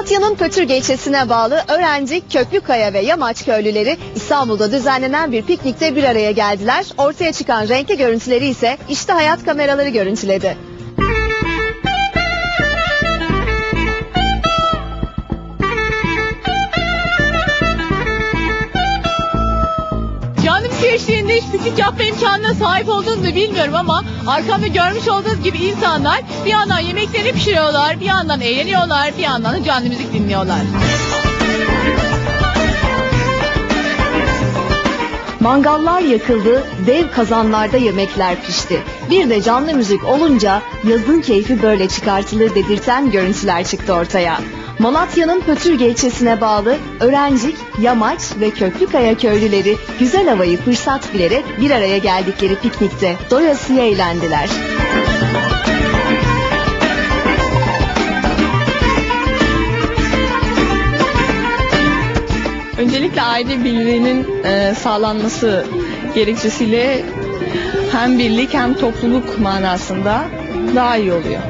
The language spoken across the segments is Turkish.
Malatya'nın Pötürge ilçesine bağlı Öğrencik, Köklükaya ve Yamaç köylüleri İstanbul'da düzenlenen bir piknikte bir araya geldiler. Ortaya çıkan renkli görüntüleri ise işte hayat kameraları görüntüledi. Hiç piknik yapma imkanına sahip olduğunuzu bilmiyorum ama arkamda görmüş olduğunuz gibi insanlar bir yandan yemeklerini pişiriyorlar, bir yandan eğleniyorlar, bir yandan da canlı müzik dinliyorlar. Mangallar yakıldı, dev kazanlarda yemekler pişti. Bir de canlı müzik olunca yazın keyfi böyle çıkartılır dedirten görüntüler çıktı ortaya. Malatya'nın Pötürge ilçesine bağlı Öğrencik, Yamaç ve Köklükaya köylüleri güzel havayı fırsat bilerek bir araya geldikleri piknikte doyasıya eğlendiler. Öncelikle aile birliğinin e, sağlanması gerekçesiyle hem birlik hem topluluk manasında daha iyi oluyor.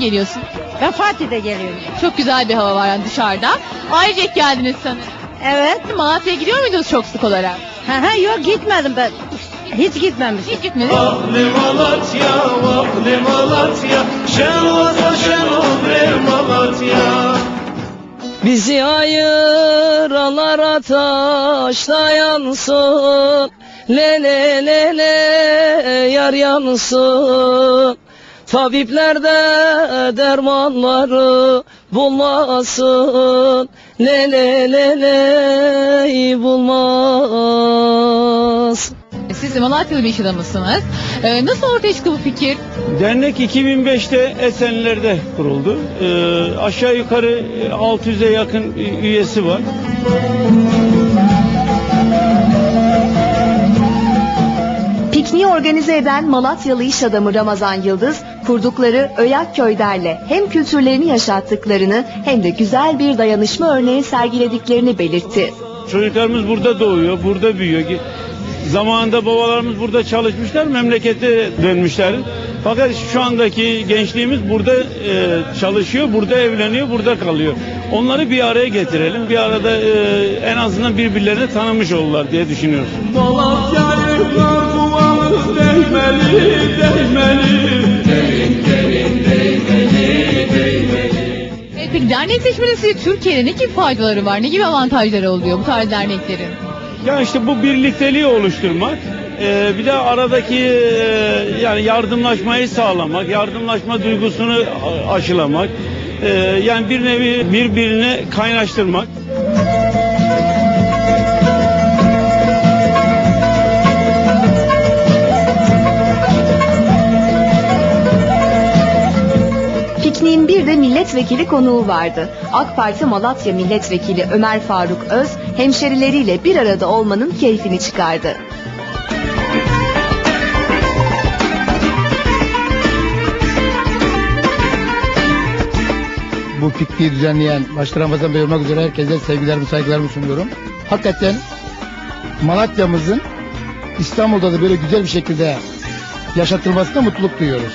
Nereden geliyorsun? Ben Fatih'te geliyorum. Çok güzel bir hava var yani dışarıda. Ailecek geldiniz sanırım. Evet. Malatya'ya gidiyor muydunuz çok sık olarak? Ha ha yok gitmedim ben. Hiç gitmemişim. Hiç gitmediniz. Vahli Malatya, vahli Malatya, şen olsa şen olur Malatya. Bizi ayıranlar ateşte yansın Le le le le yar yansın Tabipler de dermanları bulmasın Le le le le bulmaz Siz de Malatyalı bir iş adamısınız. Ee, nasıl ortaya çıktı bu fikir? Dernek 2005'te Esenler'de kuruldu. Ee, aşağı yukarı 600'e yakın üyesi var. Organize eden Malatyalı iş adamı Ramazan Yıldız, kurdukları Öyak Köyler'le hem kültürlerini yaşattıklarını hem de güzel bir dayanışma örneği sergilediklerini belirtti. Çocuklarımız burada doğuyor, burada büyüyor. Zamanında babalarımız burada çalışmışlar, memlekete dönmüşler. Fakat şu andaki gençliğimiz burada e, çalışıyor, burada evleniyor, burada kalıyor. Onları bir araya getirelim, bir arada e, en azından birbirlerini tanımış olurlar diye düşünüyoruz. Malatya'nın duvarı değmeli, değmeli. Ee, peki dernek Türkiye'de ne gibi faydaları var? Ne gibi avantajları oluyor bu tarz derneklerin? Ya işte bu birlikteliği oluşturmak, e, bir de aradaki e, yani yardımlaşmayı sağlamak, yardımlaşma duygusunu aşılamak, e, yani bir nevi birbirini kaynaştırmak. Bir de milletvekili konuğu vardı. AK Parti Malatya Milletvekili Ömer Faruk Öz, hemşerileriyle bir arada olmanın keyfini çıkardı. bu pikniği düzenleyen başta Ramazan Bey olmak üzere herkese sevgilerimi saygılarımı sunuyorum. Hakikaten Malatya'mızın İstanbul'da da böyle güzel bir şekilde yaşatılmasına mutluluk duyuyoruz.